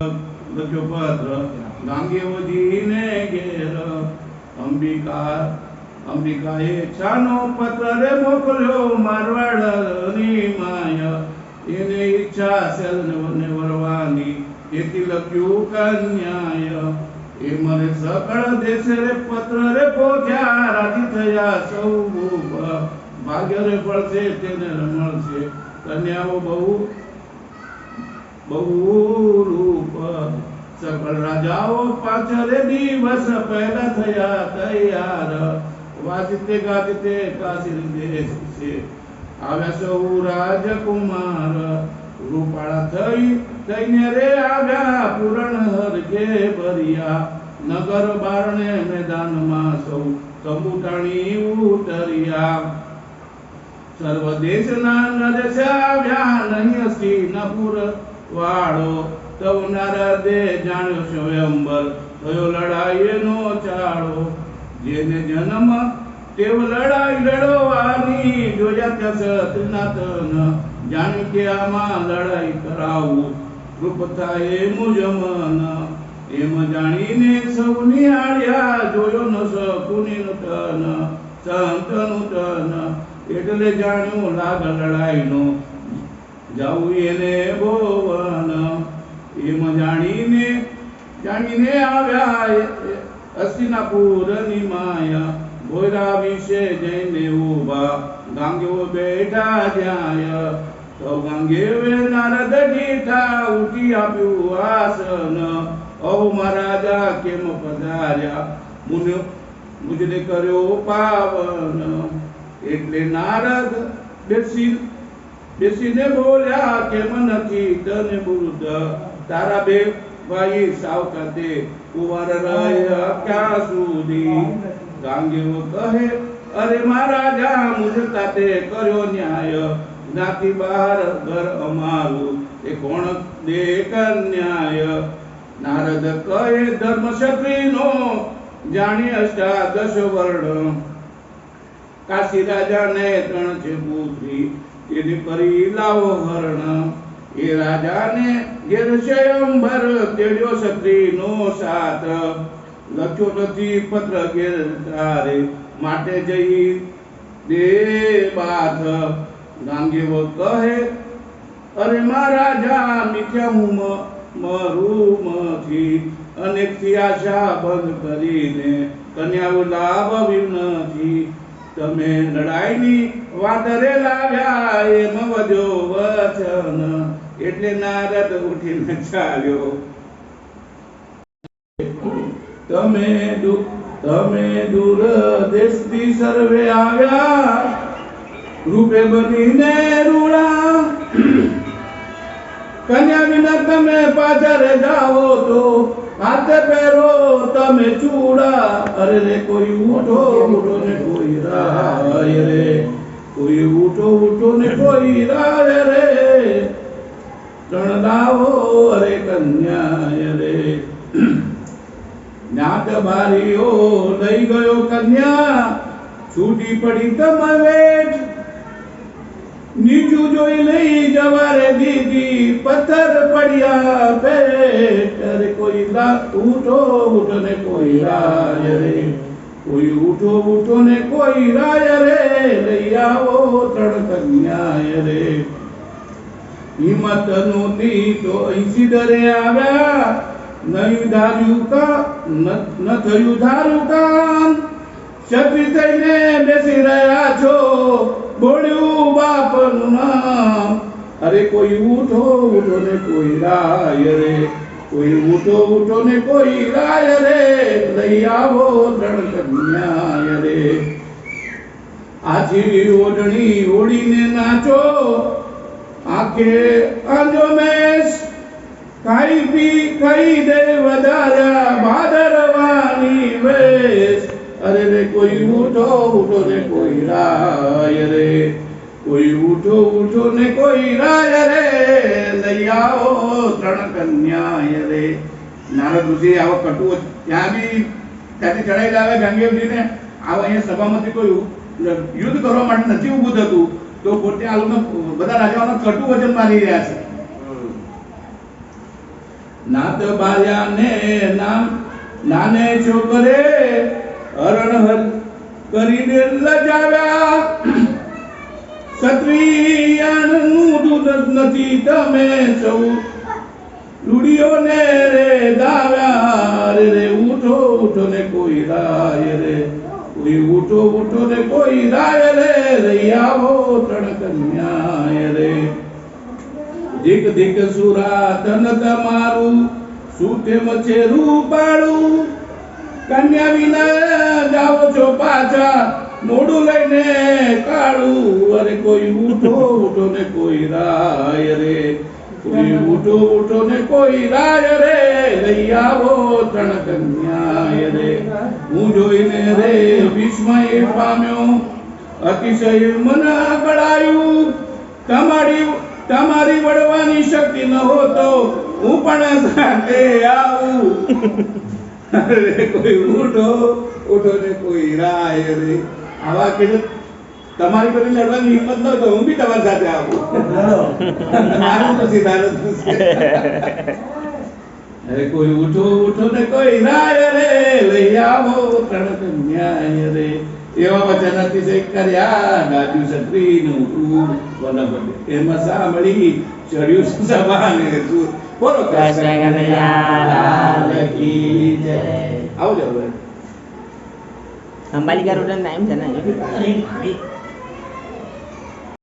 લખ્યો પત્ર ગાંગેવજીને ઘેર અંબિકા અંબિકાએ છાનો પત્ર રે મોકલ્યો મારવાડની માય એને ઈચ્છા છે ને વરવાની તેથી લખ્યું કન્યાય એ મને સકળ દેશે રે પત્ર રે પહોંચ્યા રાજી થયા સૌ ભાગ્ય રે પડશે તેને મળશે કન્યાઓ બહુ બહુ રૂપ સકળ રાજાઓ પાછળ દિવસ પહેલા થયા તૈયાર વાજતે ગાજતે કાશી દેશ છે આવ્યા સૌ રાજકુમાર રૂપાળા થઈ થઈને રે આવ્યા પૂરણ હરખે ભર્યા નગર બારણે મેદાનમાં સૌ તંબુટાણી ઉતર્યા સર્વ દેશના નરેશ આવ્યા નહીં સિંહપુર વાળો તવ નારદે જાણ્યો સ્વયંબર થયો લડાઈનો ચાળો. જેને જન્મ તેવ લડાઈ લડવાની જોયા ત્યાં સત્યનાથન જાણી કે આમાં લડાઈ કરાવું. કૃપ થાય મુજમન એમ જાણીને સૌની આળ્યા જોયો ન શકુની તન સંતનું તન એટલે જાણ્યું લાગ લડાઈનો જાવું એને ભુવન એમ જાણીને જાણીને આવ્યા અસ્તિનાપુરની માયા ભોયરા વિશે જઈને ઊભા ગાંગેઓ બેઠા જ્યાય તો ગાંગેવે નારદ દીઠા ઉઠી આપ્યું આસન ઓ મહારાજા કેમ પધાર્યા મુન મુજને કર્યો પાવન એટલે નારદ બેસી બેસીને બોલ્યા કેમ નથી તને બુદ્ધ તારા બે ભાઈ સાવકાતે કુંવર રહ્યા ક્યાં સુધી ગાંગેવો કહે અરે મહારાજા મુજ તાતે કર્યો ન્યાય જ્ઞાતિ બહાર ઘર અમારું એ કોણ દે કન્યાય નારદ કહે ધર્મ ક્ષત્રિયનો જાણી અષ્ટાદશ વર્ણ કાશી રાજાને ત્રણ છે પુત્રી તેની કરી લાવો હરણ એ રાજાને ઘેર સ્વયંભર તેડ્યો ક્ષત્રિયનો સાથ લખ્યો નથી પત્ર ઘેર તારે માટે જઈ દે બાથ ગાંગેવો કહે અરે મહારાજા મિથ્યા હું મરુમથી અનેકથી આશા બંધ કરીને કન્યાઓ લાવ્યું નથી તમે લડાઈની વાંદરે લાવ્યા એમ વધ્યો વચન. એટલે નારદ ઉઠીને ચાલ્યો. તમે તમે દૂર દેશથી સર્વે આવ્યા. રૂપે બનીને રૂડા કન્યા વિના તમે પાછળ જાઓ તો હાથે પહેરો તમે ચૂડા અરે રે કોઈ ઉઠો ઉઠો ને કોઈ રાય રે કોઈ ઉઠો ઉઠો ને કોઈ રાય રે ત્રણ લાવો અરે કન્યા રે નાક બારીઓ લઈ ગયો કન્યા છૂટી પડી તમે વેઠ નીચું જોઈ લઈ જવારે દીદી પથ્થર પડ્યા પેટ અરે કોઈ લા ઉઠો ઉઠો ને રાય રે. કોઈ ઉઠો ઉઠો ને કોઈ રાય રે, લઈ આવો ત્રણ કન્યા રે. હિંમત નહોતી તો અહીંથી ડરે આવ્યા. નહીં ધાર્યું કા ન- થયું ધાર્યું કામ ક્ષત્રિય થઈને બેસી રહ્યા છો, બોલ્યું બાપનું નામ. અરે કોઈ ઉઠો ઉઠો ને કોઈ રાય રે. કોઈ ઊંટો ઊંટો ને કોઈ રાય રે, લઈ આવો ત્રણ કન્યા રે. આજી ઓઢણી ઓઢીને નાચો આકે આંજો મેશ ખાઈ પી ખાઈ દે વધારા ભાદરવાની વેશ. અરે રે કોઈ ઉઠો ઉઠો ને કોઈ રાય રે. કોઈ ઉઠો ઉઠો ને કોઈ રાય રે. લઈ આવો ત્રણ કન્યા રે. નારદ ઋષિ આવો કટુ ત્યાં બી ત્યાંથી ચડાઈ લાવે ગંગેવજીને આવો અહીંયા સભામાંથી કોઈ યુદ્ધ કરવા માટે નથી ઊભું થતું. તો પોતે આ બધા રાજાઓનો કટુ વચન મારી રહ્યા છે. નાત બાર્યા ને નામ નાને છોકરે હરણ હર કરીને લજાવ્યા. ક્ષત્રિયાનું દૂધ નથી તમે સૌ લુડીઓને મચે રૂપાળું. કન્યા વિના જાઓ છો પાછા મોડું લઈને કાળું અરે કોઈ ઉઠો ઉઠો ને કોઈ રાય રે. કોઈ ઉઠો ઉઠો ને કોઈ રાય રે. લઈ આવો ત્રણ કન્યાય રે. હું જોઈને રે વિસ્મય પામ્યો. અતિશય મન ગળાયું. તમારી તમારી વડવાની શક્તિ ન હોતો હું પણ સાથે આવું. કોઈ ઉઠો ઉઠો ને કોઈ રાય રે. આવા કે તમારી બધી લડવાની હિંમત ન તો હું બી તમારી સાથે આવું. મારું નથી તારું અરે કોઈ ઉઠો ઉઠો ને કોઈ રાય રે લઈ આવો ત્રણ ન્યાય રે. એવા વચન અતિશય કર્યા ગાજુ ક્ષત્રિયનું ઉર વનપતિ એમાં સાંભળી ચડ્યું સભાને સુર બોલો કૃષ્ણ આવજો હવે અંબાલિકા રોડ ટાઈમ છે ને